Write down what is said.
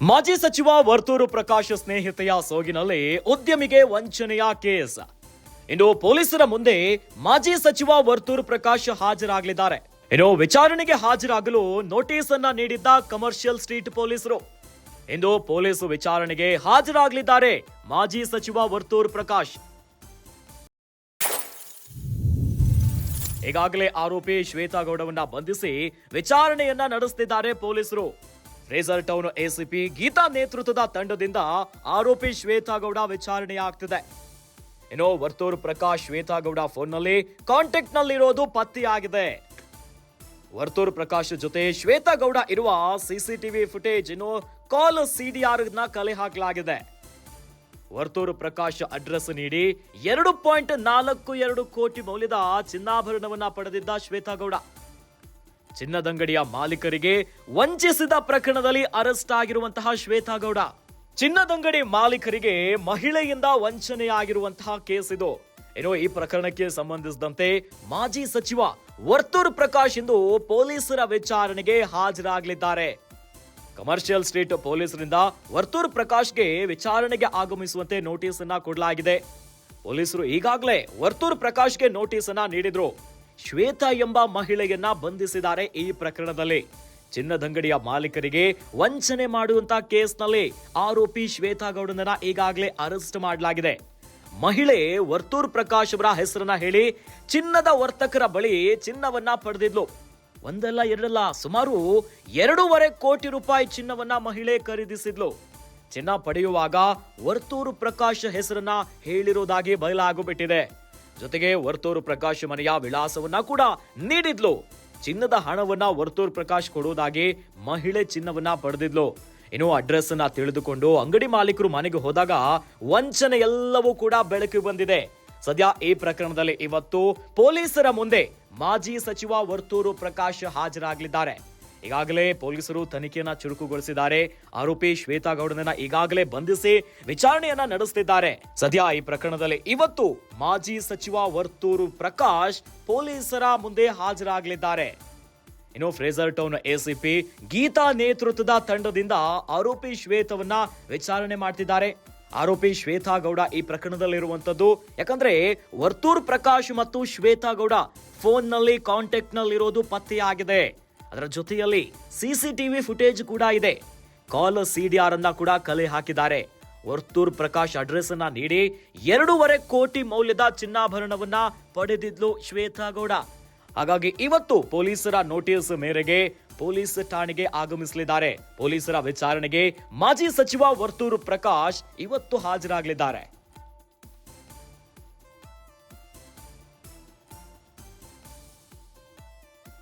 ಮಾಜಿ ಸಚಿವ ವರ್ತೂರು ಪ್ರಕಾಶ್ ಸ್ನೇಹಿತೆಯ ಸೋಗಿನಲ್ಲಿ ಉದ್ಯಮಿಗೆ ವಂಚನೆಯ ಕೇಸ್. ಇನ್ನು ಪೊಲೀಸರ ಮುಂದೆ ಮಾಜಿ ಸಚಿವ ವರ್ತೂರು ಪ್ರಕಾಶ್ ಹಾಜರಾಗಲಿದ್ದಾರೆ. ಇನ್ನು ವಿಚಾರಣೆಗೆ ಹಾಜರಾಗಲು ನೋಟಿಸ್ ಅನ್ನ ನೀಡಿದ್ದ ಕಮರ್ಷಿಯಲ್ ಸ್ಟ್ರೀಟ್ ಪೊಲೀಸರು. ಇಂದು ಪೊಲೀಸ್ ವಿಚಾರಣೆಗೆ ಹಾಜರಾಗಲಿದ್ದಾರೆ ಮಾಜಿ ಸಚಿವ ವರ್ತೂರು ಪ್ರಕಾಶ್. ಈಗಾಗಲೇ ಆರೋಪಿ ಶ್ವೇತಾಗೌಡವನ್ನ ಬಂಧಿಸಿ ವಿಚಾರಣೆಯನ್ನ ನಡೆಸುತ್ತಿದ್ದಾರೆ ಪೊಲೀಸರು. ಫ್ರೇಸರ್ ಟೌನ್ ಎಸಿಪಿ ಗೀತಾ ನೇತೃತ್ವದ ತಂಡದಿಂದ ಆರೋಪಿ ಶ್ವೇತಾಗೌಡ ವಿಚಾರಣೆಯಾಗ್ತಿದೆ. ಇನ್ನು ವರ್ತೂರು ಪ್ರಕಾಶ್ ಶ್ವೇತಾಗೌಡ ಫೋನ್ನಲ್ಲಿ ಕಾಂಟ್ಯಾಕ್ಟ್ ನಲ್ಲಿರೋದು ಪತ್ತೆಯಾಗಿದೆ. ವರ್ತೂರು ಪ್ರಕಾಶ್ ಜೊತೆ ಶ್ವೇತಾಗೌಡ ಇರುವ ಸಿಸಿಟಿವಿ ಫುಟೇಜ್ ಇನ್ನು ಕಾಲ್ ಸಿಡಿಆರ್ನ ಕಲೆ ಹಾಕಲಾಗಿದೆ. ವರ್ತೂರು ಪ್ರಕಾಶ್ ಅಡ್ರೆಸ್ ನೀಡಿ ಎರಡು ಪಾಯಿಂಟ್ ನಾಲ್ಕು ಎರಡು ಕೋಟಿ ಮೌಲ್ಯದ ಚಿನ್ನಾಭರಣವನ್ನ ಪಡೆದಿದ್ದ ಶ್ವೇತಾಗೌಡ. ಚಿನ್ನದಂಗಡಿಯ ಮಾಲೀಕರಿಗೆ ವಂಚಿಸಿದ ಪ್ರಕರಣದಲ್ಲಿ ಅರೆಸ್ಟ್ ಆಗಿರುವಂತಹ ಶ್ವೇತಾಗೌಡ. ಚಿನ್ನದಂಗಡಿ ಮಾಲೀಕರಿಗೆ ಮಹಿಳೆಯಿಂದ ವಂಚನೆಯಾಗಿರುವಂತಹ ಕೇಸ್ ಇದು. ಏನೋ ಈ ಪ್ರಕರಣಕ್ಕೆ ಸಂಬಂಧಿಸಿದಂತೆ ಮಾಜಿ ಸಚಿವ ವರ್ತೂರ್ ಪ್ರಕಾಶ್ ಇಂದು ಪೊಲೀಸರ ವಿಚಾರಣೆಗೆ ಹಾಜರಾಗಲಿದ್ದಾರೆ. ಕಮರ್ಷಿಯಲ್ ಸ್ಟ್ರೀಟ್ ಪೊಲೀಸರಿಂದ ವರ್ತೂರ್ ಪ್ರಕಾಶ್ಗೆ ವಿಚಾರಣೆಗೆ ಆಗಮಿಸುವಂತೆ ನೋಟಿಸ್ ಅನ್ನ ಕೊಡಲಾಗಿದೆ. ಪೊಲೀಸರು ಈಗಾಗಲೇ ವರ್ತೂರ್ ಪ್ರಕಾಶ್ಗೆ ನೋಟಿಸ್ ಅನ್ನ ನೀಡಿದ್ರು. ಶ್ವೇತಾ ಎಂಬ ಮಹಿಳೆಯನ್ನ ಬಂಧಿಸಿದ್ದಾರೆ ಈ ಪ್ರಕರಣದಲ್ಲಿ. ಚಿನ್ನದಂಗಡಿಯ ಮಾಲೀಕರಿಗೆ ವಂಚನೆ ಮಾಡುವಂತ ಕೇಸ್ನಲ್ಲಿ ಆರೋಪಿ ಶ್ವೇತಾ ಗೌಡನನ್ನ ಈಗಾಗಲೇ ಅರೆಸ್ಟ್ ಮಾಡಲಾಗಿದೆ. ಮಹಿಳೆ ವರ್ತೂರ್ ಪ್ರಕಾಶ್ ಅವರ ಹೆಸರನ್ನ ಹೇಳಿ ಚಿನ್ನದ ವರ್ತಕರ ಬಳಿ ಚಿನ್ನವನ್ನ ಪಡೆದಿದ್ಲು. ಒಂದಲ್ಲ, ಎರಡಲ್ಲ, ಸುಮಾರು ಎರಡೂವರೆ ಕೋಟಿ ರೂಪಾಯಿ ಚಿನ್ನವನ್ನ ಮಹಿಳೆ ಖರೀದಿಸಿದ್ಲು. ಚಿನ್ನ ಪಡೆಯುವಾಗ ವರ್ತೂರು ಪ್ರಕಾಶ್ ಹೆಸರನ್ನ ಹೇಳಿರುವುದಾಗಿ ಬಯಲಾಗುಬಿಟ್ಟಿದೆ. ಜೊತೆಗೆ ವರ್ತೂರು ಪ್ರಕಾಶ್ ಮನೆಯ ವಿಳಾಸವನ್ನ ಕೂಡ ನೀಡಿದ್ಲು. ಚಿನ್ನದ ಹಣವನ್ನ ವರ್ತೂರು ಪ್ರಕಾಶ್ ಕೊಡುವುದಾಗಿ ಮಹಿಳೆ ಚಿನ್ನವನ್ನ ಪಡೆದಿದ್ಲು. ಇನ್ನು ಅಡ್ರೆಸ್ ಅನ್ನ ತಿಳಿದುಕೊಂಡು ಅಂಗಡಿ ಮಾಲೀಕರು ಮನೆಗೆ ಹೋದಾಗ ವಂಚನೆ ಎಲ್ಲವೂ ಕೂಡ ಬೆಳಕಿಗೆ ಬಂದಿದೆ. ಸದ್ಯ ಈ ಪ್ರಕರಣದಲ್ಲಿ ಇವತ್ತು ಪೊಲೀಸರ ಮುಂದೆ ಮಾಜಿ ಸಚಿವ ವರ್ತೂರು ಪ್ರಕಾಶ್ ಹಾಜರಾಗಲಿದ್ದಾರೆ. ಈಗಾಗಲೇ ಪೊಲೀಸರು ತನಿಖೆಯನ್ನ ಚುರುಕುಗೊಳಿಸಿದ್ದಾರೆ. ಆರೋಪಿ ಶ್ವೇತಾ ಗೌಡನನ್ನ ಈಗಾಗಲೇ ಬಂಧಿಸಿ ವಿಚಾರಣೆಯನ್ನ ನಡೆಸುತ್ತಿದ್ದಾರೆ ಸದ್ಯ ಈ ಪ್ರಕರಣದಲ್ಲಿ ಇವತ್ತು ಮಾಜಿ ಸಚಿವ ವರ್ತೂರು ಪ್ರಕಾಶ್ ಪೊಲೀಸರ ಮುಂದೆ ಹಾಜರಾಗಲಿದ್ದಾರೆ. ಇನ್ನು ಫ್ರೇಸರ್ ಟೌನ್ ಎಸಿಪಿ ಗೀತಾ ನೇತೃತ್ವದ ತಂಡದಿಂದ ಆರೋಪಿ ಶ್ವೇತವನ್ನ ವಿಚಾರಣೆ ಮಾಡ್ತಿದ್ದಾರೆ. ಆರೋಪಿ ಶ್ವೇತಾ ಗೌಡ ಈ ಪ್ರಕರಣದಲ್ಲಿರುವಂತದ್ದು, ಯಾಕಂದ್ರೆ ವರ್ತೂರ್ ಪ್ರಕಾಶ್ ಮತ್ತು ಶ್ವೇತಾ ಗೌಡ ಫೋನ್ನಲ್ಲಿ ಕಾಂಟ್ಯಾಕ್ಟ್ ನಲ್ಲಿರೋದು ಪತ್ತೆಯಾಗಿದೆ. ಅದರ ಜೊತೆಯಲ್ಲಿ ಸಿಸಿಟಿವಿ ಫುಟೇಜ್ ಕೂಡ ಇದೆ. ಕಾಲ್ ಸಿಡಿಆರ್ ಅನ್ನ ಕೂಡ ಕಲೆ ಹಾಕಿದ್ದಾರೆ. ವರ್ತೂರ್ ಪ್ರಕಾಶ್ ಅಡ್ರೆಸ್ ಅನ್ನ ನೀಡಿ ಎರಡೂವರೆ ಕೋಟಿ ಮೌಲ್ಯದ ಚಿನ್ನಾಭರಣವನ್ನ ಪಡೆದಿದ್ಲು ಶ್ವೇತಾ ಗೌಡ. ಹಾಗಾಗಿ ಇವತ್ತು ಪೊಲೀಸರ ನೋಟಿಸ್ ಮೇರೆಗೆ ಪೊಲೀಸ್ ಠಾಣೆಗೆ ಆಗಮಿಸಲಿದ್ದಾರೆ. ಪೊಲೀಸರ ವಿಚಾರಣೆಗೆ ಮಾಜಿ ಸಚಿವ ವರ್ತೂರು ಪ್ರಕಾಶ್ ಇವತ್ತು ಹಾಜರಾಗಲಿದ್ದಾರೆ.